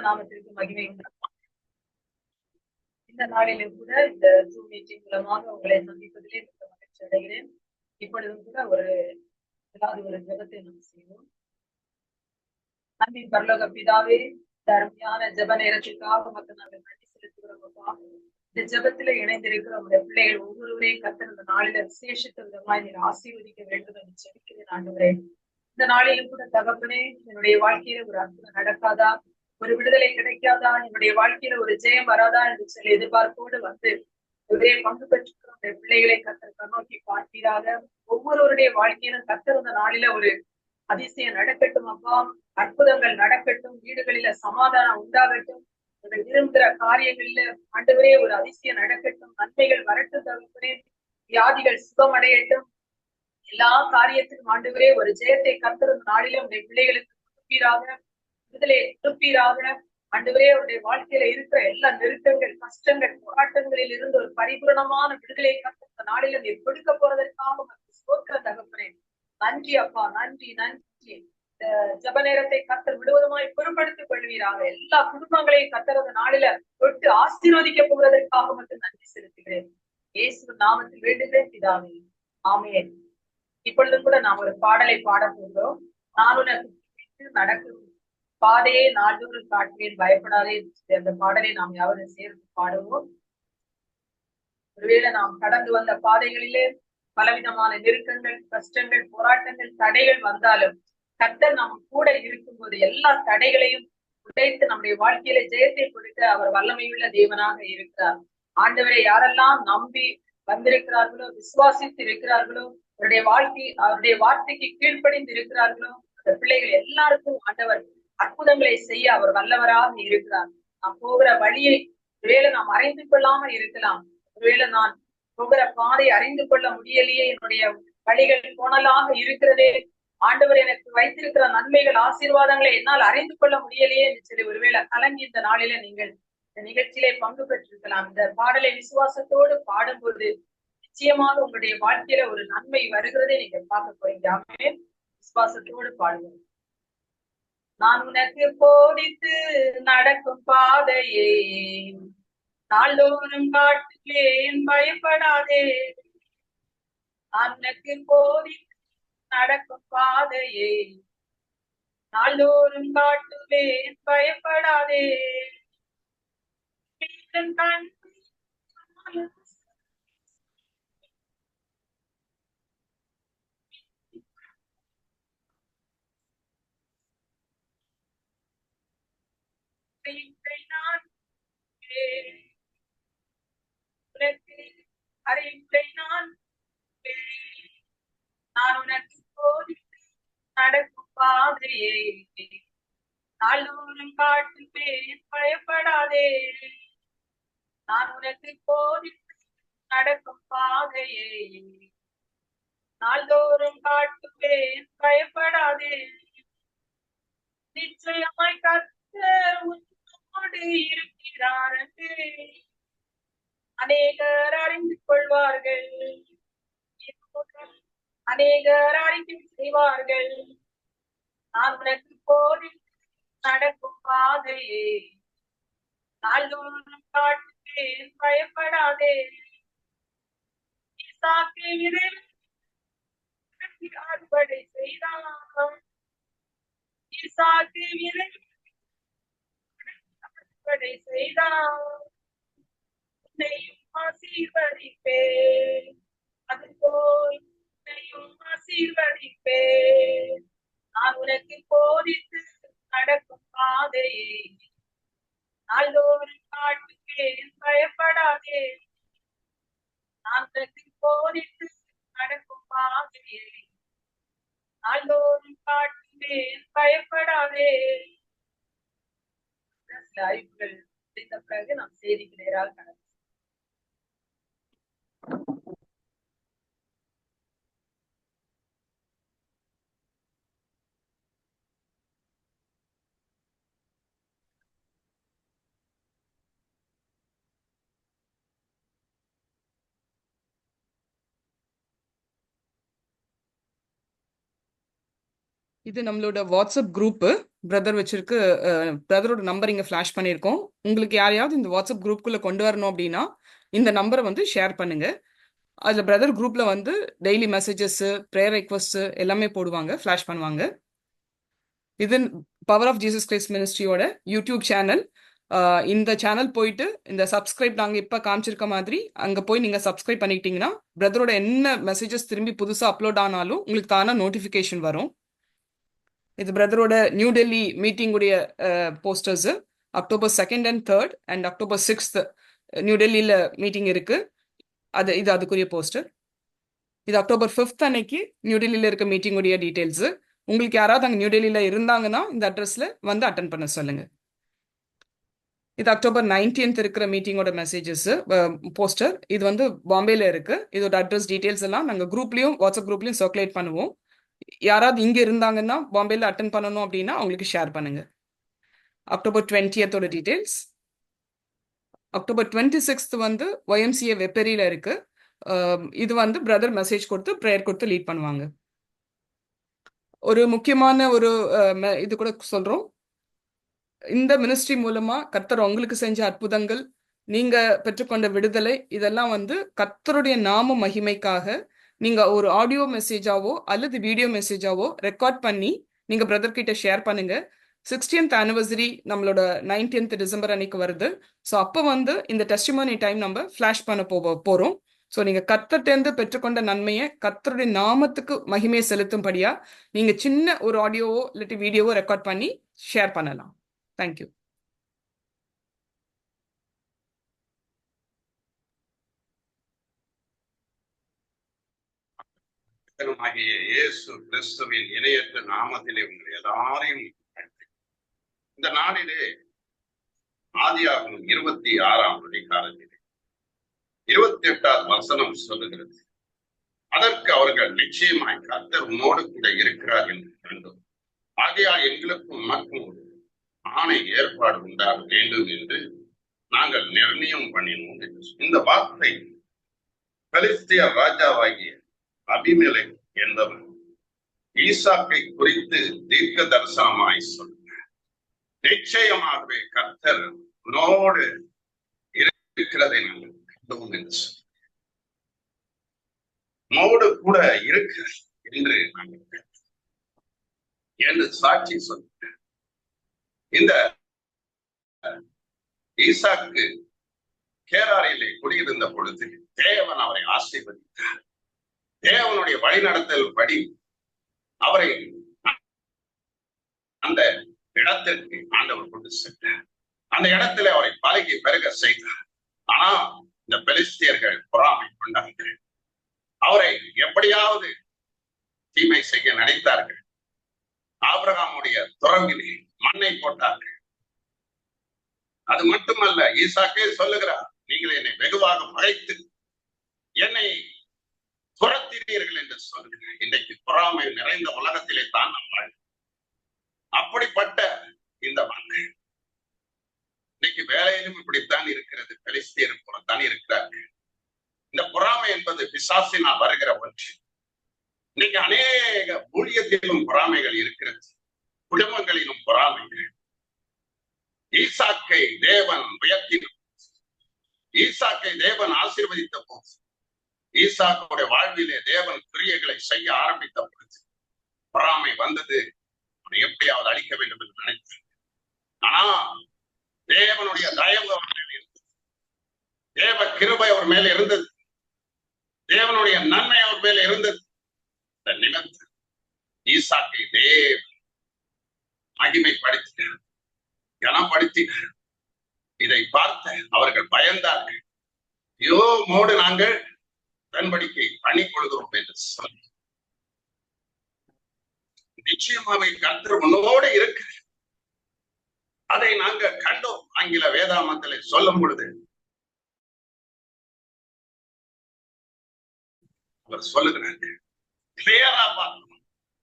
நாமத்திற்கு மகிமை உண்டாகும். இந்த நாளிலும் கூட இந்த ஜூம் மீட்டிங் மூலமாக உங்களை சந்திப்பதிலே மிக மகிழ்ச்சி அடைகிறேன். இப்பொழுதும் கூட ஒரு ஏதாவது ஒரு ஜபத்தை நாம் செய்வோம். அன்பின் பரலோக பிதாவே இந்த ஜப நேரத்திற்காக மக்கள் நாங்கள் நன்றி செலுத்துகிறோம்ப்பா இந்த ஜபத்துல இணைந்திருக்கிற உங்களுடைய பிள்ளைகள் ஒவ்வொருவரையும் கத்தர் இந்த நாளில விசேஷித்த விதமாய் நீர் ஆசீர்வதிக்க வேண்டும் என்று ஜெபிக்கிறேன் ஆண்டு இந்த நாளிலும் கூட தகப்பனே என்னுடைய வாழ்க்கையில ஒரு அற்புதம் நடக்காதா? ஒரு விடுதலை கிடைக்காதா? என்னுடைய வாழ்க்கையில ஒரு ஜெயம் வராதா என்று சில எதிர்பார்ப்போடு வந்து ஒரே பங்கு பெற்றிருக்கிற பிள்ளைகளை கத்தர் கண்ணோக்கி பார்ப்பீராக ஒவ்வொருவருடைய வாழ்க்கையிலும் கத்தர் இந்த நாளில ஒரு அதிசயம் நடக்கட்டும் அப்பா. அற்புதங்கள் நடக்கட்டும். வீடுகளில சமாதானம் உண்டாகட்டும். இவர்கள் விரும்புகிற காரியங்களில ஆண்டவரே ஒரு அதிசயம் நடக்கட்டும். நன்மைகள் வரட்டும் தகப்பனே. வியாதிகள் சுகமடையட்டும். எல்லா காரியத்திலும் ஆண்டவரே ஒரு ஜெயத்தை கத்திருந்த நாளில உடைய பிள்ளைகளுக்கு கொடுப்பீராக விடுதலை கொடுப்பீராக அன்றுவரே அவருடைய வாழ்க்கையில இருக்கிற எல்லா நெருக்கங்கள் கஷ்டங்கள் போராட்டங்களில் இருந்து ஒரு பரிபூரணமான விடுதலை கத்திருந்த நாளில நீர் கொடுக்க போறதற்காக உமக்கு ஸ்தோத்திரம் தகப்பனே. நன்றி அப்பா. நன்றி நன்றி. ஜப நேரத்தை கத்தர் விடுவதுமாய் பொருட்படுத்திக் கொள்வீராக. எல்லா குடும்பங்களையும் கத்தரது நாளில தொட்டு ஆசீர்வதிக்க போவதற்காக மட்டும் நன்றி செலுத்துகிறேன். இயேசு நாமத்தில் வேண்டுகிறேன் பிதாவே. ஆமையன் இப்பொழுது கூட நாம் ஒரு பாடலை பாட போகிறோம். நான் உனக்கு நடக்கும் பாதையை நாள்தோறும் காட்டுவேன் பயப்படாதே அந்த பாடலை நாம் யாவரும் சேர்ந்து பாடுவோம்? ஒருவேளை நாம் கடந்து வந்த பாதைகளிலே பலவிதமான நெருக்கங்கள் கஷ்டங்கள் போராட்டங்கள் தடைகள் வந்தாலும் கத்தர் நம்ம கூட இருக்கும்போது எல்லா தடைகளையும் உடைத்து நம்முடைய வாழ்க்கையில ஜெயத்தை கொடுக்க அவர் வல்லமையுள்ள தேவனாக இருக்கிறார். ஆண்டவரை யாரெல்லாம் நம்பி வந்திருக்கிறார்களோ விசுவாசித்து இருக்கிறார்களோ அவருடைய வாழ்க்கை அவருடைய வார்த்தைக்கு கீழ்ப்படிந்து இருக்கிறார்களோ அந்த பிள்ளைகள் எல்லாருக்கும் ஆண்டவர் அற்புதங்களை செய்ய அவர் வல்லவராக இருக்கிறார். நான் போகிற வழியை ஒருவேளை நாம் அறிந்து கொள்ளாம இருக்கலாம். ஒருவேளை நான் போகிற பாதை அறிந்து கொள்ள முடியலையே என்னுடைய வழிகள் கோணலாக இருக்கிறதே. ஆண்டவர் எனக்கு வைத்திருக்கிற நன்மைகள் ஆசீர்வாதங்களை என்னால் அறிந்து கொள்ள முடியலையே. என்று சொல்லி ஒருவேளை கலங்கி இந்த நாளில நீங்கள் இந்த நிகழ்ச்சியிலே பங்கு பெற்றிருக்கலாம். இந்த பாடலை விசுவாசத்தோடு பாடும்போது நிச்சயமாக உங்களுடைய வாழ்க்கையில ஒரு நன்மை வருகிறதை நீங்க பார்க்க போறீங்க ஆகவே விசுவாசத்தோடு பாடுவோம். நான் உனக்கு போடித்து நடக்கும் பாதையே. நாள்தோறும் காட்டுவேன் பயப்படாதே. நான் உனக்கு போடித்து நடக்கும் பாதையே. நாள்தோறும் காட்டுவேன் பயப்படாதே. கண் நான் உனக்கு அறிவுரை நான் நான் உனக்கு போதித்து நடக்கும் பாதையே. நாள்தோறும் காட்டுவேன் பயப்படாதே. நான் உனக்கு போதித்து நடக்கும் பாதையே. நாள்தோறும் காட்டுவேன் பயப்படாதே. நிச்சயமாய் கர்த்தர் உன்னோடு இருக்கிறார் என்று அநேகர் அறிந்து கொள்வார்கள். அநேகர் அறிந்து செய்வார்கள். நான் உனக்கு போதித்து நடக்கும் பாதையே. நாள்தோறும் காட்டுவேன் பயப்படாதே. ஈசாக்கு அறுவடை செய்தான் இசாக்கு விரைவில் அறுவடை செய்தான். உன்னையும் ஆசீர்வதிப்பேன். அது போல் உன்னையும் ஆசீர்வதிப்பே நான் உனக்கு போதித்து நடக்கும் பாதையே. நாள்தோறும் காட்டுவேன் பயப்படாதே. நான் உனக்கு போதித்து நடக்கும் பாதையே. நாள்தோறும் காட்டுவேன் பயப்படாதே. சில அறிவுகள் முடிந்த பிறகு நாம் செய்திக்கு நேராக கடந்து இது நம்மளோட வாட்ஸ்அப் குரூப்பு பிரதர் வச்சிருக்கு பிரதரோட நம்பர் இங்கே ஃப்ளாஷ் பண்ணியிருக்கோம். உங்களுக்கு யாரையாவது இந்த வாட்ஸ்அப் குரூப்புக்குள்ளே கொண்டு வரணும் அப்படின்னா இந்த நம்பரை வந்து ஷேர் பண்ணுங்க. அதில் பிரதர் குரூப்பில் வந்து டெய்லி மெசேஜஸ்ஸு ப்ரேயர் ரெக்வஸ்ட்டு எல்லாமே போடுவாங்க ஃப்ளாஷ் பண்ணுவாங்க. இது பவர் ஆஃப் ஜீசஸ் கிரைஸ்ட் மினிஸ்ட்ரியோட யூடியூப் சேனல் இந்த சேனல் போயிட்டு இந்த சப்ஸ்கிரைப் நாங்கள் இப்போ காமிச்சிருக்க மாதிரி அங்கே போய் நீங்கள் சப்ஸ்கிரைப் பண்ணிக்கிட்டீங்கன்னா பிரதரோட என்ன மெசேஜஸ் திரும்பி புதுசாக அப்லோட் ஆனாலும் உங்களுக்கு தானே நோட்டிஃபிகேஷன் வரும். இது பிரதரோட new Delhi மீட்டிங்குடைய posters October second and third and October sixth new டெல்லியில் மீட்டிங் இருக்கு. அது இது அதுக்குரிய போஸ்டர் இது அக்டோபர் ஃபிஃப்த் அன்னைக்கு நியூ டெல்லியில் இருக்க மீட்டிங்குடைய டீட்டெயில்ஸு உங்களுக்கு யாராவது அங்கே நியூ டெல்லியில் இருந்தாங்கன்னா இந்த அட்ரஸில் வந்து அட்டன் பண்ண சொல்லுங்கள் இது அக்டோபர் நைன்டீன்த் இருக்கிற மீட்டிங்கோட மெசேஜஸ் போஸ்டர் இது வந்து பாம்பேல இருக்கு. இதோட அட்ரஸ் டீட்டெயில்ஸ் எல்லாம் நாங்கள் குரூப்லயும் வாட்ஸ்அப் குரூப்லயும் சர்க்குலேட் பண்ணுவோம். யாராவது இங்க இருந்தாங்கன்னா பாம்பேல அட்டன் பண்ணணும் அப்படின்னா அவங்களுக்கு ஷேர் பண்ணுங்க. அக்டோபர் டுவெண்ட்டியத்தோட டீட்டெயில்ஸ் அக்டோபர் டுவெண்ட்டி சிக்ஸ்த் வந்து ஒய்எம்சிஏ வெப்பரியில இருக்கு. இது வந்து பிரதர் மெசேஜ் கொடுத்து ப்ரேயர் கொடுத்து லீட் பண்ணுவாங்க. ஒரு முக்கியமான ஒரு இது கூட சொல்றோம். இந்த மினிஸ்ட்ரி மூலமா கர்த்தர் உங்களுக்கு செஞ்ச அற்புதங்கள் நீங்க பெற்றுக்கொண்ட விடுதலை இதெல்லாம் வந்து கர்த்தருடைய நாம மகிமைக்காக நீங்க ஒரு ஆடியோ மெசேஜாவோ அல்லது வீடியோ மெசேஜாவோ ரெக்கார்ட் பண்ணி நீங்க பிரதர் கிட்ட ஷேர் பண்ணுங்க. சிக்ஸ்டீன்த் ஆனிவர்சரி நம்மளோட நைன்டீன்த் டிசம்பர் அன்னைக்கு வருது. ஸோ அப்போ வந்து இந்த டெஸ்டிமோனி டைம் நம்ம ஃப்ளாஷ் பண்ண போ போகிறோம் ஸோ நீங்கள் கத்தர்டேந்து பெற்றுக்கொண்ட நன்மையை கத்தருடைய நாமத்துக்கு மகிமையை செலுத்தும்படியா நீங்கள் சின்ன ஒரு ஆடியோவோ இல்லாட்டி வீடியோவோ ரெக்கார்ட் பண்ணி ஷேர் பண்ணலாம். தேங்க்யூ ஆகிய இயேசு கிறிஸ்துவின் இணையற்ற நாமத்திலே உங்கள் எல்லாரையும் இந்த நாளிலே ஆதியாகும் இருபத்தி ஆறாம் அதிகாரத்திலே இருபத்தி எட்டாவது வசனம் சொல்லுகிறது. அதற்கு அவர்கள் நிச்சயமாய் கர்த்தர் உன்னோடு கூட இருக்கிறார் என்று கண்டோம் ஆகையா எங்களுக்கும் உனக்கும் ஒரு ஆணை ஏற்பாடு உண்டாக வேண்டும் என்று நாங்கள் நிர்ணயம் பண்ணினோம். இந்த வார்த்தை கலிஸ்திய ராஜாவாகிய அபிநிலை என்பவர் ஈசாக்கை குறித்து தீர்க்க தரிசனமாய் சொன்னார். நிச்சயமாகவே கர்த்தர் உன்னோடு இருக்கிறதை நாங்கள் மோடு கூட இருக்கு என்று நாங்கள் என்று சாட்சி சொன்ன இந்த ஈசாக்கு கேராரிலே குடியிருந்த பொழுது தேவன் அவரை ஆசீர்வதித்தார். தேவனுடைய வழிநடத்தல் படி அவரை அந்த இடத்திற்கு ஆண்டவர் கொண்டு சென்றார். அந்த இடத்துல அவரை பழகி பெருக செய்தார். ஆனா இந்த பெலிஸ்தியர்கள் பொறாமை கொண்டார்கள். அவரை எப்படியாவது தீமை செய்ய நினைத்தார்கள். ஆபிரகாமுடைய துறங்கிலே மண்ணை போட்டார்கள். அது மட்டுமல்ல ஈசாக்கே சொல்லுகிறார் நீங்கள் என்னை வெகுவாக மறைத்து என்னை துரத்தினீர்கள் என்று சொல்லுகிறேன் இன்றைக்கு பொறாமை நிறைந்த உலகத்திலே தான் நம்ம அப்படிப்பட்ட இந்த மக்கள் இன்னைக்கு வேலையிலும் இப்படித்தான் இருக்கிறது. பெலிஸ்தியர் புறத்தான் இருக்கிறார்கள். இந்த பொறாமை என்பது பிசாசினால் வருகிற ஒன்று. இன்னைக்கு அநேக ஊழியத்திலும் பொறாமைகள் இருக்கிறது. குடும்பங்களிலும் பொறாமைகள். ஈசாக்கை தேவன் உயர்த்தின ஈசாக்கை தேவன் ஆசீர்வதித்த போது ஈசாக்குடைய வாழ்விலே தேவன் கிரியைகளை செய்ய ஆரம்பித்த பொழுது பொறாமை வந்தது. எப்படியாவது அழிக்க வேண்டும் என்று நினைத்தார் ஆனா தேவனுடைய தயவு அவர் மேல் இருந்தது. தேவ கிருபை அவர் மேல இருந்தது. தேவனுடைய நன்மை அவர் மேல இருந்தது. இந்த நிமித்தம் ஈசாக்கை தேவ மகிமைப்படுத்தினார் கனப்படுத்தினார். இதை பார்த்த அவர்கள் பயந்தார்கள். ஐயோ மோடு நாங்கள் உடன்படிக்கை பண்ணி கொள்கிறோம் என்று சொல்லி நிச்சயமாவை கர்த்தர் உன்னோடு இருக்கு அதை நாங்க கண்டோம். ஆங்கில வேதாமத்தில் சொல்லும் பொழுது அவர் சொல்லுகிறாங்க கிளியரா பார்க்கணும்.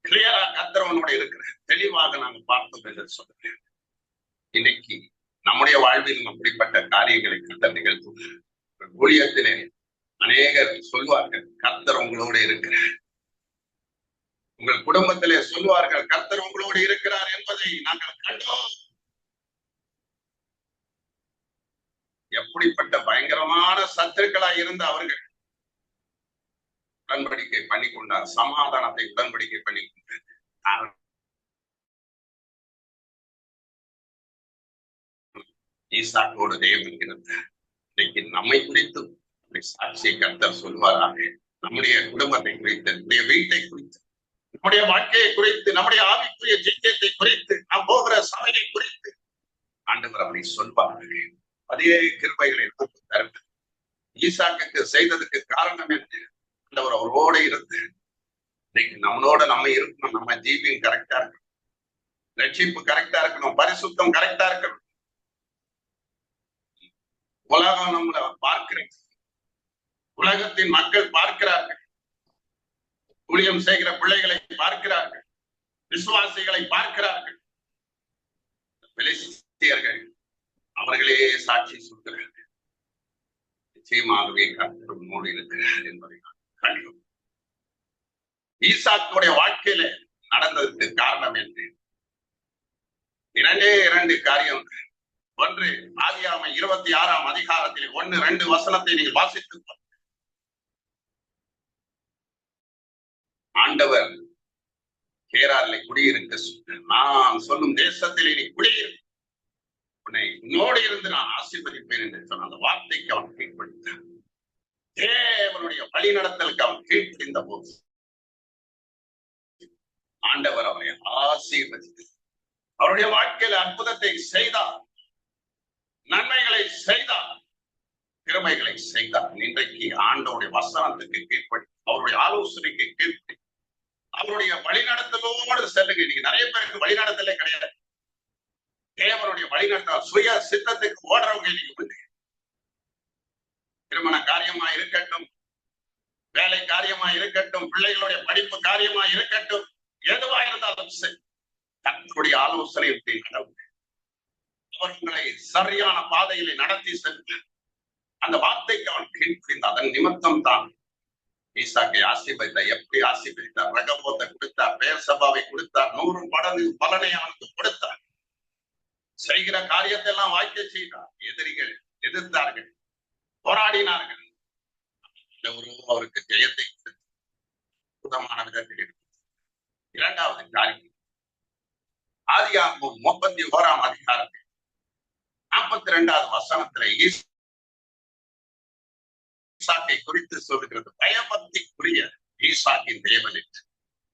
கிளியரா கத்திரவனோட இருக்கிற தெளிவாக நாங்க பார்த்தோம் என்று சொல்லுகிறேன் இன்னைக்கு நம்முடைய வாழ்வில் அப்படிப்பட்ட காரியங்களை கத்த நிகழ்த்தும் ஊழியத்திலே அநேகர் சொல்வார்கள் கர்த்தர் உங்களோட இருக்கிறார். உங்கள் குடும்பத்திலே சொல்வார்கள் கர்த்தர் உங்களோடு இருக்கிறார் என்பதை நாங்கள் கண்டோம். எப்படிப்பட்ட பயங்கரமான சத்துருக்களாய் இருந்த அவர்கள் உடன்படிக்கை பண்ணி கொண்டார் சமாதானத்தை உடன்படிக்கை பண்ணி கொண்டார் ஈசாக்கோடு தேவன் இருந்தார். இன்னைக்கு நம்மை குறித்து சாட்சியை கர்த்தர் சொல்வாராக. நம்முடைய குடும்பத்தை குறித்து நம்முடைய வீட்டை குறித்து நம்முடைய வாழ்க்கையை குறித்து நம்முடைய ஆவிக்குரிய ஜீக்கியத்தை குறித்து நாம் போகிற சபையை குறித்து. ஆண்டவர் அப்படி சொல்வார்கள் அதே கிருபைகளை நமக்கு தரும் ஈசாக்கு செய்ததுக்கு காரணம் என்ன? ஆண்டவர் அவரோட இருந்து இன்னைக்கு நம்மளோட நம்ம இருக்கணும். நம்ம ஜீவியம் கரெக்டா இருக்கணும். ரட்சிப்பு கரெக்டா இருக்கணும். பரிசுத்தம் கரெக்டா இருக்கணும். உலகம் நம்மளை பார்க்கிறது. உலகத்தின் மக்கள் பார்க்கிறார்கள். ஊழியம் செய்கிற பிள்ளைகளை பார்க்கிறார்கள். விசுவாசிகளை பார்க்கிறார்கள். பெலிஸ்தியர்கள் அவர்களே சாட்சி சொல்கிறார்கள். நிச்சயமாகவே கர்த்தர் உன்னோடு இருக்கிறார் என்பதை நான் கண்டோம். ஈசாக்குடைய வாழ்க்கையில நடந்ததுக்கு காரணம் என்று. இரண்டே இரண்டு காரியம். ஒன்று ஆதியாமை இருபத்தி ஆறாம் அதிகாரத்தில் ஒன்னு ரெண்டு வசனத்தை நீங்கள் வாசித்து ஆண்டவர் கேராரிலே குடியிருக்க நான் சொல்லும் தேசத்திலே நீ குடியிரு. உன்னை உன்னோடு இருந்து நான் ஆசீர்வதிப்பேன் என்று சொன்ன அந்த வார்த்தைக்கு அவன் கீழ்ப்படுத்தான். தேவனுடைய வழி நடத்தலுக்கு அவன் கீழ்ப்படிந்த போது ஆண்டவர் அவனை ஆசீர்வதித்தார் அவருடைய வாழ்க்கையில அற்புதத்தை செய்தார். நன்மைகளை செய்தார். திறமைகளை செய்தார். இன்றைக்கு ஆண்டவுடைய வசனத்துக்கு கீழ்ப்படி அவருடைய ஆலோசனைக்கு கீழ்ப்படி அவருடைய வழிநடத்தலோடு செல்லுங்க நீங்க நிறைய பேருக்கு வழிநடத்தலே கிடையாது. தேவனுடைய வழிநடத்தல்? சுய சித்தத்துக்கு ஓடுறவங்க இன்னைக்கு வந்து திருமண காரியமா இருக்கட்டும் வேலை காரியமா இருக்கட்டும் பிள்ளைகளுடைய படிப்பு காரியமா இருக்கட்டும் எதுவா இருந்தாலும் சரி தன்னுடைய ஆலோசனை நடவுங்க அவர் உங்களை சரியான பாதையிலே நடத்தி சென்று அந்த வார்த்தைக்கு அவன் கீழ்ப்பிடிந்த அதன் நிமித்தம் தான் ஈசாக்கை ஆசீர்வதித்தார். எப்படி ஆசீர்வதித்தார்? ரகபோத்தை கொடுத்தார் பெயர் சபாவை கொடுத்தார் நூறு மடங்கு பலனை அவனுக்கு கொடுத்தார். செய்கிற காரியத்தை எல்லாம் வாய்க்க செய்தார். எதிரிகள் எதிர்த்தார்கள் போராடினார்கள். அவருக்கு ஜெயத்தை கொடுத்து அற்புதமான விதத்தில் இரண்டாவது காரியம். ஆதியாகமம் முப்பத்தி ஓராம் அதிகாரத்தில் நாற்பத்தி ரெண்டாவது வசனத்துல ஈசாக்கை குறித்து சொல்லுகிறது. பயபக்திக்குரிய ஈசாக்கின் தேவன் என்று.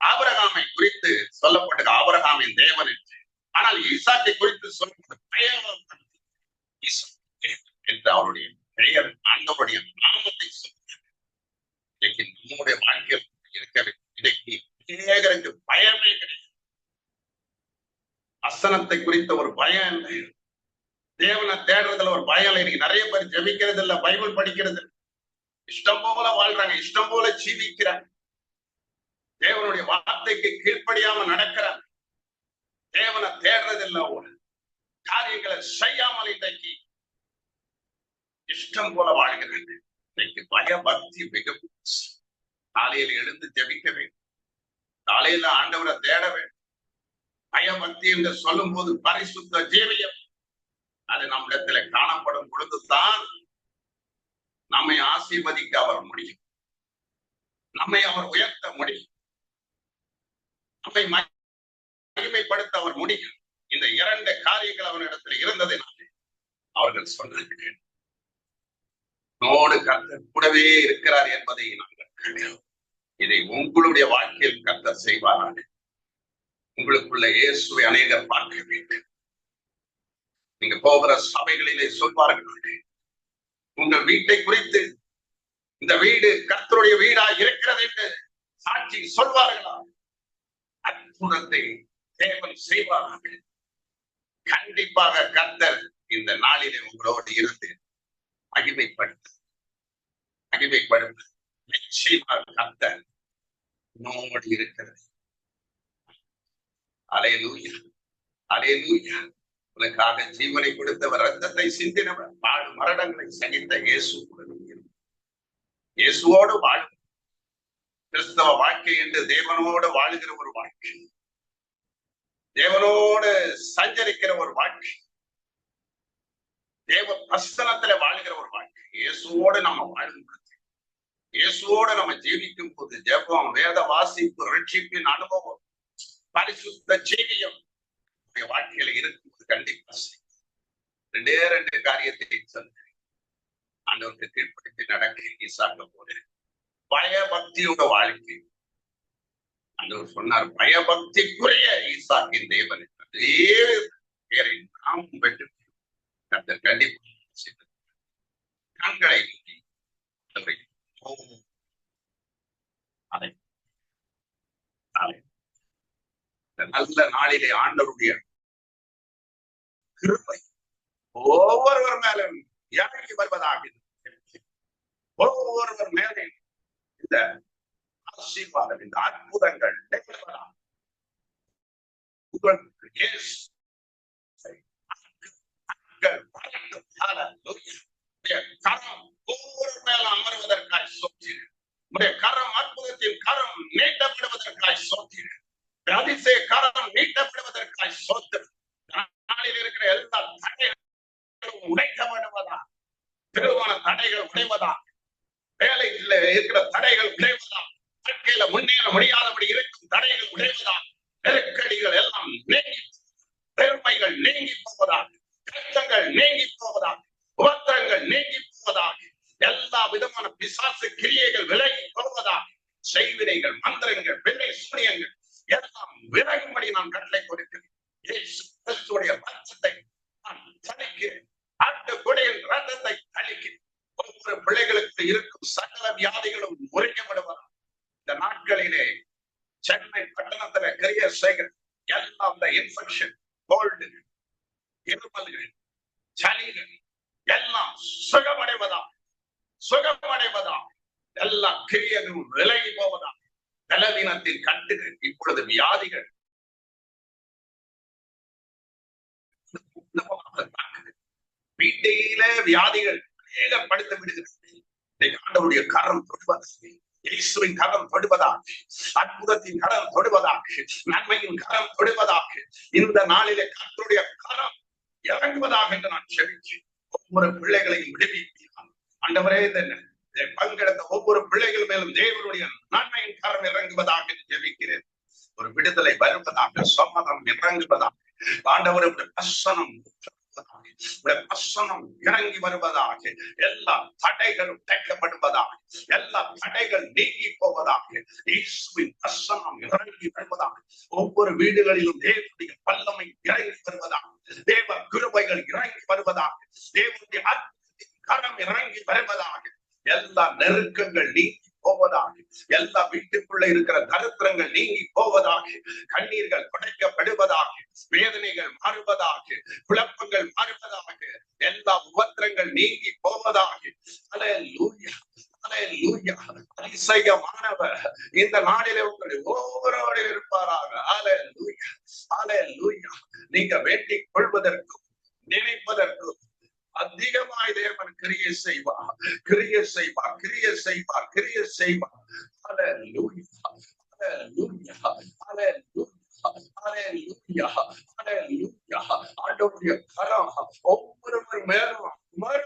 ஆபரகாமை குறித்து சொல்லப்பட்டது ஆபரகாமின் தேவன் என்று. ஆனால் ஈசாக்கை குறித்து சொல்லப்பட்ட பயபக்தி என்று அவருடைய பெயர் ஆண்டவருடைய நாமத்தை சொல்கிறார் இன்னைக்கு நம்முடைய வாழ்க்கையில் இருக்க வேண்டும். அநேகருக்கு பயமே கிடையாது. அசனத்தை குறித்த ஒரு பயம் இல்லை. தேவனை தேடுறதுல ஒரு பயம் இல்லை. இன்னைக்கு நிறைய பேர் ஜெபிக்கிறது இல்லை பைபிள் படிக்கிறது இல்லை இஷ்டம் போல வாழ்றாங்க இஷ்டம் போல ஜீவிக்கிறாங்க. தேவனுடைய வார்த்தைக்கு கீழ்ப்படியாம நடக்கிறாங்க தேவனை தேடுறதில்ல ஒரு காரியங்களை செய்யாமல் இன்றைக்கு இஷ்டம் போல வாழ்கிறாங்க. இன்னைக்கு பயபக்தி மிக முக்கியம். காலையில எழுந்து ஜெபிக்க வேண்டும். காலையில ஆண்டவரை தேட வேண்டும். பயபக்தி என்று சொல்லும் போது பரிசுத்த ஜீவியம். அது நம்மிடத்துல காணப்படும் பொழுதுதான் நம்மை ஆசீர்வதிக்க அவர் முடியும். நம்மை அவர் உயர்த்த முடியும். நம்மை மகிமைப்படுத்த அவர் முடியும். இந்த இரண்டு காரியங்கள் அவனிடத்தில் இருந்ததினாலே அவர்கள் சொன்னார்கள் நோடு கர்த்தர் கூடவே இருக்கிறார் என்பதை நாங்கள் கண்டோம். இதை உங்களுடைய வாழ்க்கையில் கர்த்தர் செய்வாராக. உங்களுக்குள்ள இயேசுவை அநேகர் பார்க்க வேண்டும். நீங்க போகிற சபைகளிலே சொல்வார்கள் உங்கள் வீட்டை குறித்து இந்த வீடு கர்த்தருடைய வீடா இருக்கிறது என்று சாட்சி சொல்வார்களா? அற்புதத்தை தேவன் செய்வார்கள் கண்டிப்பாக கர்த்தர் இந்த நாளிலே உங்களோடு இருந்து மகிமைப்படுத்த மகிமைப்படுத்த நிச்சயமாக கர்த்தர் உங்களோடு இருக்கிறது அலையலூயா அலையலூயா. உனக்காக ஜீவனை கொடுத்தவர் ரத்தத்தை சிந்தினவர். பாடு மரணங்களை சகித்த இயேசு இயேசுவோடு வாழும் கிறிஸ்தவ வாழ்க்கை என்று தேவனோடு வாழுகிற ஒரு வாழ்க்கை. தேவனோடு சஞ்சரிக்கிற ஒரு வாழ்க்கை. தேவ பிரசனத்துல வாழுகிற ஒரு வாழ்க்கை. இயேசுவோடு நம்ம வாழும் பொழுது இயேசுவோடு நம்ம ஜீவிக்கும் போது ஜெபம் வேத வாசிப்பு ரட்சிப்பின் அனுபவம் பரிசுத்த ஜீவியம் வாழ்க்கையில இருக்கும் கண்டிப்பா ரெண்டே ரெண்டு காரியத்தை சொல்கிறேன் ஆண்டவருக்கு கீழ்ப்படுத்தி நடக்க ஈசாக்க போது பயபக்தியோட வாழ்க்கை. ஆண்டவர் சொன்னார் பயபக்திக்குரிய ஈசாக்கின் தேவன் அதே பெயரை நாம் பெற்று கர்த்தர் கண்டிப்பாக கண்களை நல்ல நாளிலே ஆண்டவருடைய கிருபை ஒவ்வொருவர் மேலும் இறங்கி வருவதாக ஒவ்வொருவர் மேலே இந்த ஆசீர்வாதம் இந்த அற்புதங்கள் நிகழ்வதாக கரம் ஒவ்வொரு மேலும் அமர்வதற்காய் சோத்திரு உடைய கரம் அற்புதத்தின் கரம் நீட்டப்படுவதற்காய் சோத்திரு அதிசய கரம் நீட்டப்படுவதற்காய் சோத்திரம் நாளில் இருக்கிற எல்லா தடைகளும் உடைக்கப்படுவதா? திருமண தடைகள் உடைவதா? வேலையில் இருக்கிற தடைகள் உடைவதா? வாழ்க்கையில முன்னேற முடியாதபடி இருக்கும் தடைகள் உடைவதா? நெருக்கடிகள் எல்லாம் நீங்கி பெருமைகள் நீங்கி போவதாக கஷ்டங்கள் நீங்கி போவதாக உபத்திரங்கள் நீங்கி போவதாக எல்லா விதமான பிசாசு கிரியைகள் விலகி போவதா? செய்வினைகள் மந்திரங்கள் பிள்ளை சூரியங்கள் எல்லாம் விலகும்படி நான் கட்டளை கொடுக்கிறேன். இயேசு பட்சத்தை ரத்தத்தை நான் தளிக்கிறேன் ரத்தத்தை தளிக்கிறேன் ஒவ்வொரு பிள்ளைகளுக்கு இருக்கும் சகல வியாதிகளும் முறிக்கப்படுவதா இந்த நாட்களிலே சென்னை பட்டணத்துல கிரியர் சேகர் எல்லாம் இந்த இன்ஃபெக்ஷன் கோல்டு இருமல்கள் சளிகள் எல்லாம் சுகமடைவதா சுகமடைவதா எல்லா கிரியைகளும் விலகி போவதா பலவீனத்தின் கட்டுகள் இப்பொழுது வியாதிகள் வீட்டையில வியாதிகள் அநேகப்படுத்த விடுகிறது. இன்னைக்கு ஆண்டவருடைய கரம் தொடுவதாக இயேசுவின் கரம் தொடுவதாக அற்புதத்தின் கரம் தொடுவதாக நன்மையின் கரம் தொடுவதாக இந்த நாளிலே கத்தருடைய கரம் இறங்குவதாக என்று நான் செபிச்சு ஒவ்வொரு பிள்ளைகளையும் விடுவிக்கிறான் ஆண்டவரே இந்த பங்கெடுத்த ஒவ்வொரு பிள்ளைகள் மேலும் தேவனுடைய நன்மையின் கரம் இறங்குவதாக என்று ஜெபிக்கிறேன். ஒரு விடுதலை வருவதாக சம்மதம் இறங்குவதாக ஆண்டவர் பிரசனம் உடைய பிரசனம் இறங்கி வருவதாக எல்லா தடைகளும் தைக்கப்படுவதாக எல்லா தடைகள் நீங்கி போவதாக இயேசுவின் பிரசனம் இறங்கி வருவதாக ஒவ்வொரு வீடுகளிலும் தேவனுடைய வல்லமை இறங்கி வருவதாக தேவ கிருபைகள் இறங்கி வருவதாக தேவனுடைய கரம் இறங்கி வருவதாக எல்லா நெருக்கங்கள் நீங்கி போவதாக. எல்லா வீட்டுக்குள்ள இருக்கிற தரித்திரங்கள் நீங்கி போவதாக. கண்ணீர்கள் குடைக்கப்படுவதாக வேதனைகள் மாறுவதாக. குழப்பங்கள் மாறுவதாக. எல்லா உபத்திரங்கள் நீங்கி போவதாக. அல்லேலூயா அதிசயமானவர் இந்த நாளிலே உங்களை ஒவ்வொருவரோடு இருப்பாராக. அல்லேலூயா லூயா நீங்க வேண்டிக் கொள்வதற்கும் நினைப்பதற்கும் அதிகமாய் தேவன் கிரிய செய்வா. கிரிய செய்வா கிரிய செய்வா கிரிய செய்வா. அல்லேலூயா அல்லேலூயா அல்லேலூயா அல்லேலூயா அல்லேலூயா ஆண்டவருடைய கரம் ஒவ்வொருவர் மேலும் மறு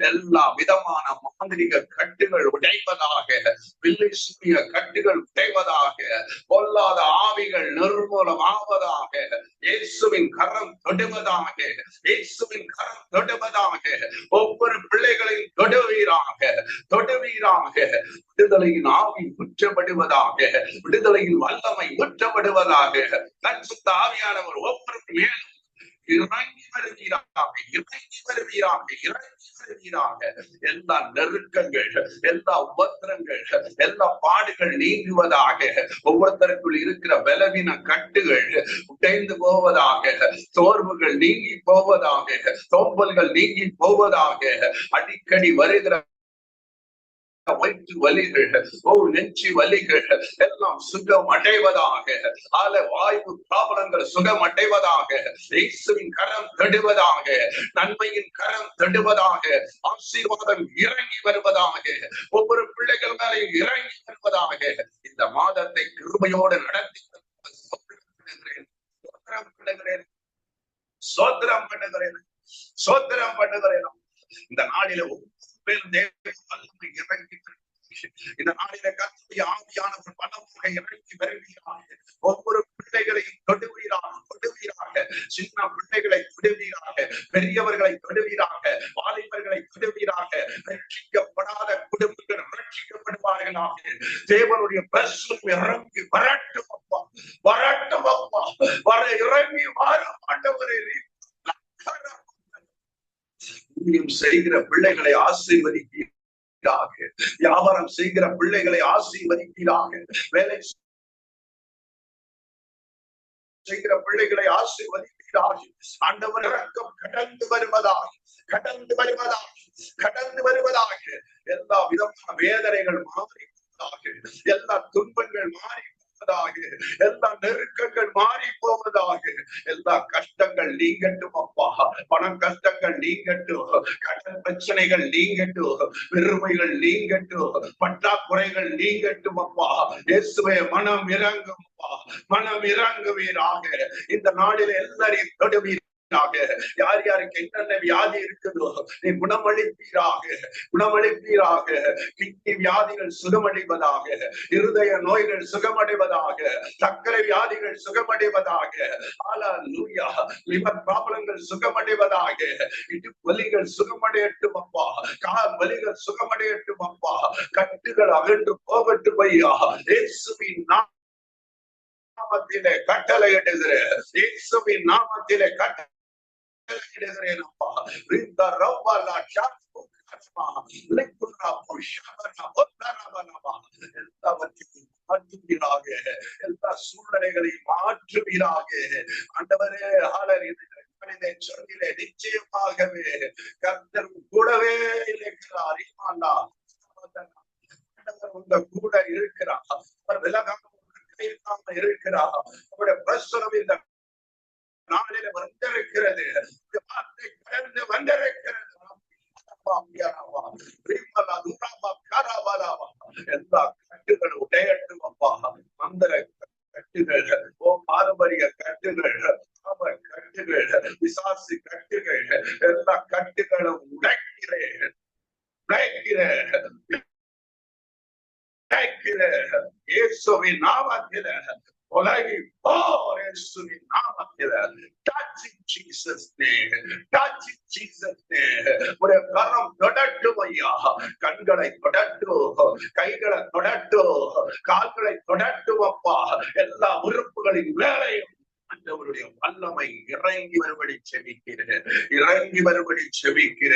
எல்லா விதமான மாந்திரிக கட்டுகள் உடைவதாக வில்லை சூரிய கட்டுகள் உடைவதாக பொல்லாத ஆவிகள் நிர்மூலமாவதாக இயேசுவின் கரம் தொடுவதாக இயேசுவின் கரம் தொடுவதாக ஒவ்வொரு பிள்ளைகளையும் தொடுவீராக தொடுவீராக விடுதலையின் ஆவி முற்றப்படுவதாக விடுதலையின் வல்லமை முற்றப்படுவதாக நச்சுத்த அவர் ஒவ்வொரு மேலும் இறங்கி வருவீராக இறங்கி வருவீராக இறங்கி வருவீராக. எல்லா நெருக்கங்கள் எல்லா உபத்திரங்கள் எல்லா பாடுகள் நீங்குவதாக ஒவ்வொருத்தருக்குள் இருக்கிற பலவீன கட்டுகள் உடைந்து போவதாக சோர்வுகள் நீங்கி போவதாக சோம்பல்கள் நீங்கி போவதாக அடிக்கடி வருகிற வயிற்று வலிகள் ஓ நெஞ்சு வலிகள் எல்லாம் சுகம் அடைவதாக ஆல வாயு பிராபலங்கள் சுகம் அடைவதாக இயேசுவின் கரம் தடுவதாக நன்மையின் கரம் தடுவதாக ஆசீர்வாதம் இறங்கி வருவதாக ஒவ்வொரு பிள்ளைகள் மேலையும் இறங்கி வருவதாக இந்த மாதத்தை கிருபையோடு நடத்தி பண்ணுகிறேன் சோத்திரம் பண்ணுகிறேன் சோத்திரம் பண்ணுகிறேன் இந்த நாளில ஒவ்வொரு பேரும் தேவ இறங்கி இந்த நாளில கத்துடைய ஆவியானவர் பலமாக இறங்கி வருகிறார் ஒவ்வொரு பிள்ளைகளையும் தொடுவீராக தொடுவீராக. சின்ன பிள்ளைகளை தொடுவீராக பெரியவர்களை தொடுவீராக வாலிபர்களை தொடுவீராக. ரட்சிக்கப்படாத குடும்பங்கள் ரட்சிக்கப்படுவார்களாக. தேவனுடைய பிரசும் இறங்கி வரட்டும் அப்பா வரட்டும் அப்பா. வர இறங்கி வர ஆண்டவரே ஊழியம் செய்கிற பிள்ளைகளை ஆசீர்வதிப்பீராக வியாபாரம் செய்கிற பிள்ளைகளை ஆசீர்வதிப்பீராக. வேலை செய்கிற பிள்ளைகளை ஆசீர்வதிப்பீராக. ஆண்டவர் இறக்கம் கடந்து வருவதாக கடந்து வருவதாக கடந்து வருவதாக. எல்லா விதமான வேதனைகள் மாறி எல்லா துன்பங்கள் மாறி போவதாக எல்லா நெருக்கங்கள் மாறி போவதாக. எல்லா கஷ்டங்கள் நீங்கட்டும் அப்பா. பண கஷ்டங்கள் நீங்கட்டும். கடன் பிரச்சனைகள் நீங்கட்டும். பெருமைகள் நீங்கட்டும். பற்றாக்குறைகள் நீங்கட்டும் அப்பா. இயேசுவே மனம் இறங்கும் மனம் இறங்குவீராக. இந்த நாளில் எல்லாரையும் தொடுவீர். யார் யாருக்கு என்னென்ன வியாதி இருக்குதோ நீ குணமளிப்பீராக குணமளிப்பீராக. கிட்னி வியாதிகள் சுகமடைவதாக இருதய நோய்கள் சுகமடைவதாக சர்க்கரை வியாதிகள் சுகமடைவதாக. ஆலா லிவர் ப்ராப்ளங்கள் சுகமடைவதாக. இடுப்பு வலிகள் சுகமடையட்டும் அப்பா. கால் வலிகள் சுகமடையட்டும் அப்பா. கட்டுகள் அகன்று போகட்டும் ஐயா. இயேசுவின் நாமத்திலே கட்டளை இயேசுவின் நாமத்திலே கட்டளையிடுகிறேன் அப்பா இந்த ரவ்வலா ஷாப்பு கர்மா மாற்றுவீராக எல்லா சூழ்நிலைகளையும் மாற்றுவீராக ஆண்டவரே ஆளர் சொல்கிறே நிச்சயமாகவே கர்த்தர் கூடவே இருக்கிறார் இமாண்டா உங்க கூட இருக்கிறார் அவர் விலகாம இருக்கிறார் அவருடைய பிரசுரம் இந்த நாளில வந்திருக்கிறது. வார்த்தை கடந்து வந்திருக்கிறது. எல்லா கட்டுகளும் உடையட்டும் அப்பா. மந்திர கட்டுகள் ஓ பாரம்பரிய கட்டுகள் பாவ கட்டுகள் விசாசி கட்டுகள் எல்லா கட்டுகளும் உடைக்கிறேன். உடைக்கிறேன். உடைக்கிறேன். இயேசுவின் நாமத்தில உலகி போர் இயேசுவின் நாமத்தில touching Jesus name touching Jesus name உடைய கரம் தொடட்டும் ஐயா கண்களை தொடட்டும் கைகளை தொடட்டும் கால்களை தொடட்டும் அப்பா எல்லா உறுப்புகளின் வேலையும் ஆண்டவருடைய வல்லமை இறங்கி வரும்படி செபிக்கிற இறங்கி வரும்படி செபிக்கிற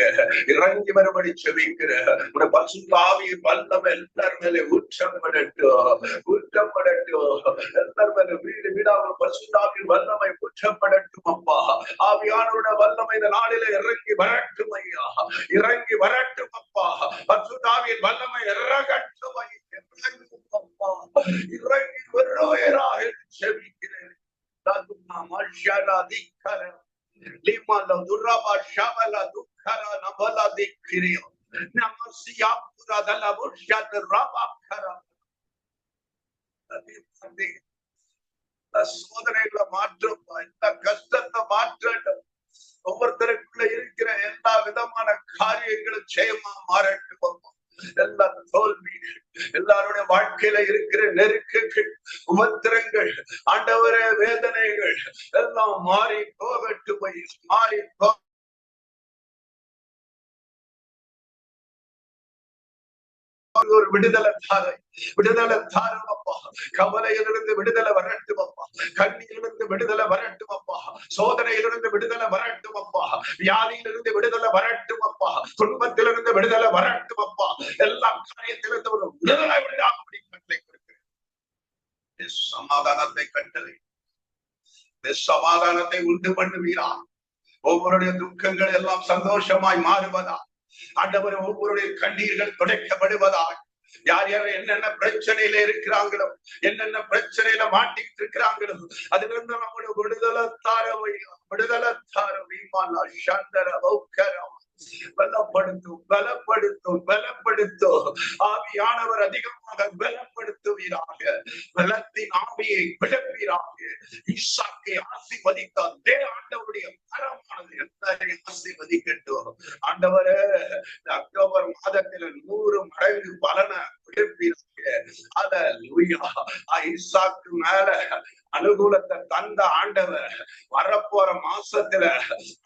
இறங்கி வரும்படி செபிக்கிற உடைய பசுதாவி பல்லம் எல்லார் மேலே உச்சம் படட்டும் உச்சம் படட்டும். எல்லார் மேலே வீடு வீடாக பசுதாவி வல்லமை உச்சம் படட்டும் அப்பா. ஆவியானோட வல்லமை இந்த நாளில இறங்கி வரட்டும் ஐயா. இறங்கி வரட்டும் அப்பா. பசுதாவின் வல்லமை இறகட்டும் ஐயா. இறங்கும் அப்பா. இறங்கி வருவாராக செவிக்கிறேன் நான் Mashara Dikara Lima la Duraba Shabala Dukara Nabala Dikirio Namasiya Pura Dala Bushad Raba Kara சோதனைகளை மாற்றும் இந்த கஷ்டத்தை மாற்றட்டும் ஒவ்வொருத்தருக்குள்ள இருக்கிற எல்லா விதமான காரியங்களும் ஜெயமா மாறட்டும் எல்லா தோல்வி எல்லாருடைய வாழ்க்கையில இருக்கிற நெருக்கங்கள் உபத்திரங்கள் ஆண்டவர வேதனைகள் எல்லாம் மாறி போகட்டும் மாறி போக ஒரு விடுதலை தாரை விடுதலை தாரும் அப்பா. கவலையிலிருந்து விடுதலை வரட்டும் அப்பா. கண்ணியிலிருந்து விடுதலை வரட்டும் அப்பா. சோதனையிலிருந்து விடுதலை வரட்டும் அப்பா. வியாதியிலிருந்து விடுதலை வரட்டும் அப்பா. துன்பத்திலிருந்து விடுதலை வரட்டும் அப்பா. எல்லா காரியத்திலிருந்து ஒரு விடுதலை விடாமடி கட்டளை கொடுக்கிறேன். சமாதானத்தை கட்டளை. சமாதானத்தை உண்டு பண்ணுவீரா? ஒவ்வொருடைய துக்கங்கள் எல்லாம் சந்தோஷமாய் மாறுவதா? ஆண்டவர் ஒவ்வொருடைய கண்ணீர்கள் துடைக்கப்படுவதாக யார் யார் என்னென்ன பிரச்சனையில இருக்கிறாங்களோ என்னென்ன பிரச்சனையில மாட்டிக்கிட்டு இருக்கிறாங்களோ அதுல இருந்து விடுதலத்தார விடுதலை தாரவை விடுதலை தாரவை மாலா சந்தர பௌக்கரம் பலப்படுத்தும் பலப்படுத்தும் பலப்படுத்தும். ஆவியானவர் அதிகமாக பலப்படுத்துவீராக. பலத்தின் ஆவியை விளப்பீராக ஈசாக்கை ஆசிர்வதித்தார். தே ஆண்டவருடைய கரமானது எல்லாரையும் ஆசிர்வதிக்கட்டும். ஆண்டவரே அக்டோபர் மாதத்தில் நூறு மடங்கு பலனை மேல அனுகூலத்தை தந்த ஆண்டவர் வரப்போற மாசத்துல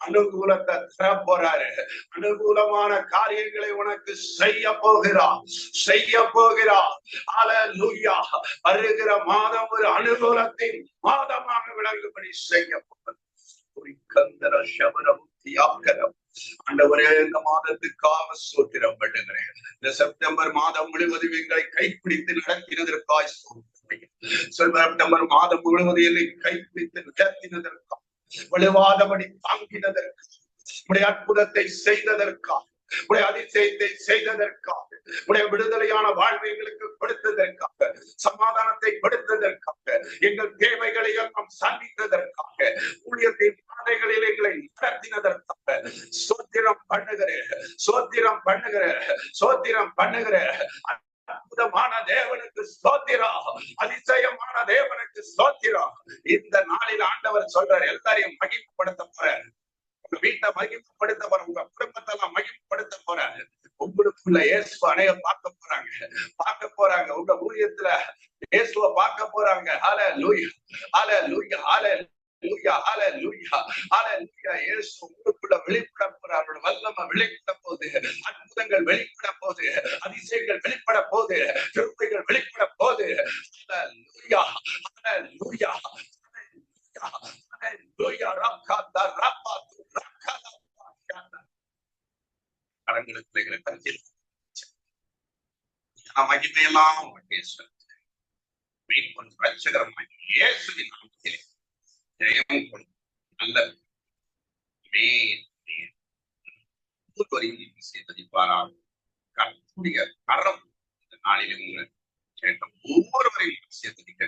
அனுகூலத்தை தர போறாரு அனுகூலமான காரியங்களை உனக்கு செய்ய போகிறார். செய்ய போகிறார். லுய்யா வருகிற மாதம் ஒரு அனுகூலத்தின் மாதமாக விளங்குபடி செய்ய போகிறது கந்தர சபரமுத்தி ஆக்கரம் ஆண்டவரே இந்த மாதத்துக்காக சோத்திரம் பண்ணுகிறேன். இந்த செப்டம்பர் மாதம் முழுவதும் எங்களை கைப்பிடித்து நடத்தினதற்காய் செப்டம்பர் மாதம் முழுவதும் என்னை கைப்பிடித்து நடத்தினதற்காக வலுவாதபடி தாங்கினதற்கு உடைய அற்புதத்தை செய்ததற்காக உடைய அதிசயத்தை செய்ததற்காக உடைய விடுதலையான வாழ்வை எங்களுக்கு கொடுத்ததற்காக சமாதானத்தை கொடுத்ததற்காக எங்கள் தேவைகளை எல்லாம் சந்தித்ததற்காக ஊழியத்தின் பாதைகளில் எங்களை நடத்தினதற்காக சோத்திரம் பண்ணுகிற சோத்திரம் பண்ணுகிற சோத்திரம் பண்ணுகிற. அற்புதமான தேவனுக்கு ஸ்தோத்திரம் அதிசயமான தேவனுக்கு ஸ்தோத்திரம் இந்த நாளில் ஆண்டவர் சொல்றார் எல்லாரையும் மகிமைப்படுத்த போறார். உங்க வீட்டை மகிமைப்படுத்த போற உங்க குடும்பத்தை எல்லாம் மகிமைப்படுத்த போறாரு. உங்களுக்குள்ள இயேசு அணைய பார்க்க போறாங்க. பார்க்க போறாங்க. உங்க ஊழியத்துல இயேசுவ பார்க்க போறாங்க. ஆல லூயா ஆல லூய் ஆல வெளிப்பட அவரோட வெளிப்பட அற்புதங்கள் வெளிப்பட போது அதிசயங்கள் வெளிப்பட போது திருப்பைகள் வெளிப்பட போது லூயா லூயா லூயா ராக்காத்தா கரங்களுக்கு எங்களை கருத்தில். மகிமையெல்லாம் மீட்பன் ரட்சகரமாய் இயேசுவின் நாமத்திலே. ஜெயம் கொண்டு நல்ல ஒவ்வொருவரையும் செய்திப்பாரால் கத்துடைய கரம் இந்த நாளிலே உங்களை கேட்ட ஒவ்வொருவரையும் சேர்த்திக்க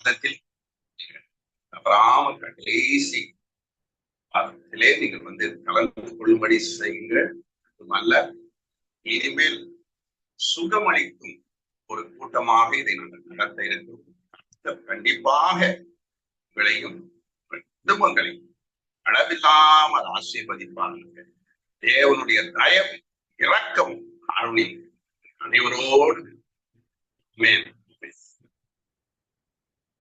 மதத்தில் தவறாம கடைசி அதிலே நீங்கள் வந்து கலந்து கொள்ளும்படி செய்யுங்கள். மட்டுமல்ல இனிமேல் சுகமளிக்கும் ஒரு கூட்டமாக இதை நாங்கள் நடத்த இருக்கிறோம். கண்டிப்பாக விளையும். குடும்பங்களையும் அளவில்லாமல் ஆசீர்வதிப்பார்கள். தேவனுடைய தயம் இரக்கம் அருளில் அனைவரோடு மேல்.